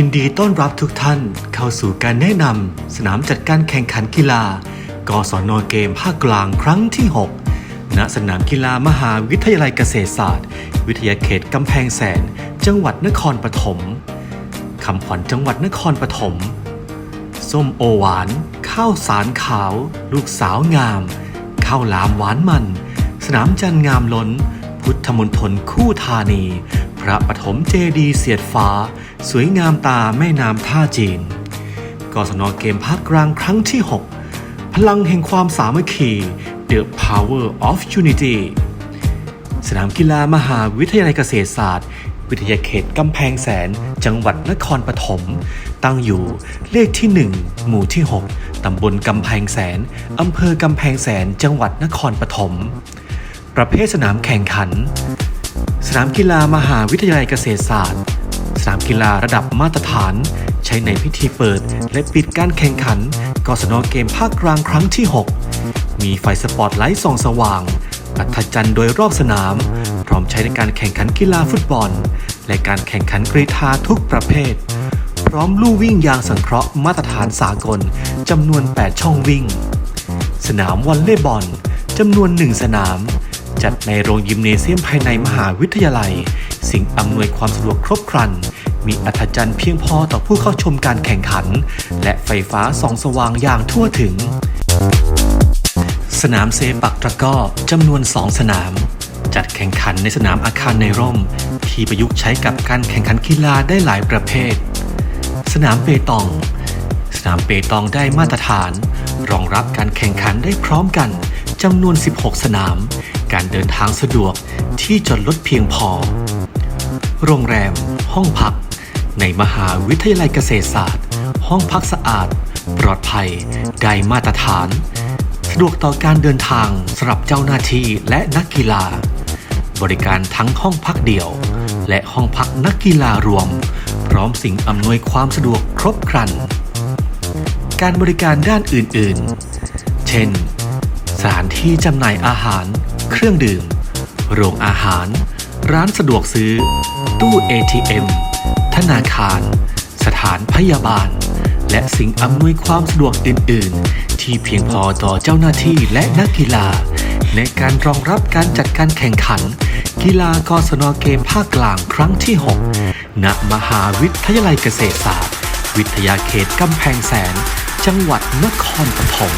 ยินดีต้อนรับทุกท่านเข้าสู่การแนะนำสนามจัดการแข่งขันกีฬากศนเกมภาคกลางครั้งที่ 6 ณ สนามกีฬามหาวิทยาลัยเกษตรศาสตร์ วิทยาเขตกำแพงแสน จังหวัดนครปฐมคำขวัญจังหวัดนครปฐมส้มโอหวาน ข้าวสารขาว ลูกสาวงาม ข้าวหลามหวานมัน สนามจันงามล้น พุทธมณฑลคู่ธานี ระปฐมเจดีย์เสียดฟ้า สวยงามตาแม่น้ำท่าจีนกศนเกมภาคกลางครั้งที่ 6 พลังแห่งความสามัคคี The Power of Unity สนามกีฬามหาวิทยาลัยเกษตรศาสตร์ วิทยาเขตกำแพงแสน จังหวัดนครปฐม ตั้งอยู่เลขที่ 1 หมู่ที่ 6 ตำบลกำแพงแสน อำเภอกำแพงแสน จังหวัดนครปฐม ประเภทสนามแข่งขัน สนามกีฬามหาวิทยาลัยเกษตรศาสตร์ สนามกีฬาระดับมาตรฐาน ใช้ในพิธีเปิด และปิดการแข่งขันกศนเกมภาคกลางครั้งที่ 6 มีไฟสปอตไลท์ส่องสว่างอัธจันทร์โดยรอบสนาม พร้อมใช้ในการแข่งขันกีฬาฟุตบอล และการแข่งขันกรีฑาทุกประเภท พร้อมลู่วิ่งยางสังเคราะห์มาตรฐานสากลจำนวน 8 ช่องวิ่ง สนามวอลเลย์บอลจำนวนหนึ่งสนาม จัดในโรงยิมเนเซียมภายในมหาวิทยาลัย สิ่งอำนวยความสะดวกครบครัน มีอัธจันทร์เพียงพอต่อผู้เข้าชมการแข่งขัน และไฟฟ้าส่องสว่างอย่างทั่วถึง สนามเซปักตะก้อจำนวน 2 สนาม จัดแข่งขันในสนามอาคารในร่ม ที่ประยุกต์ใช้กับการแข่งขันกีฬาได้หลายประเภท สนามเปตอง สนามเปตองได้มาตรฐาน รองรับการแข่งขันได้พร้อมกัน จำนวน 16 สนาม การเดินทางสะดวกที่จอดรถเพียงพอ โรงแรม ห้องพัก ในมหาวิทยาลัยเกษตรศาสตร์ ห้องพักสะอาด ปลอดภัย ได้มาตรฐาน สะดวกต่อการเดินทางสำหรับเจ้าหน้าที่และนักกีฬา บริการทั้งห้องพักเดี่ยว และห้องพักนักกีฬารวม พร้อมสิ่งอำนวยความสะดวกครบครัน การบริการด้านอื่น ๆ เช่น สถานที่จำหน่ายอาหาร เครื่องดื่ม โรงอาหาร ร้านสะดวกซื้อ ตู้ ATM ธนาคาร สถานพยาบาล และสิ่งอำนวยความสะดวกอื่น ๆ ที่เพียงพอต่อเจ้าหน้าที่และนักกีฬา ในการรองรับการจัดการแข่งขัน กีฬากศนเกมภาคกลางครั้งที่ 6 ณ มหาวิทยาลัยเกษตรศาสตร์ วิทยาเขตกำแพงแสน จังหวัดนครปฐม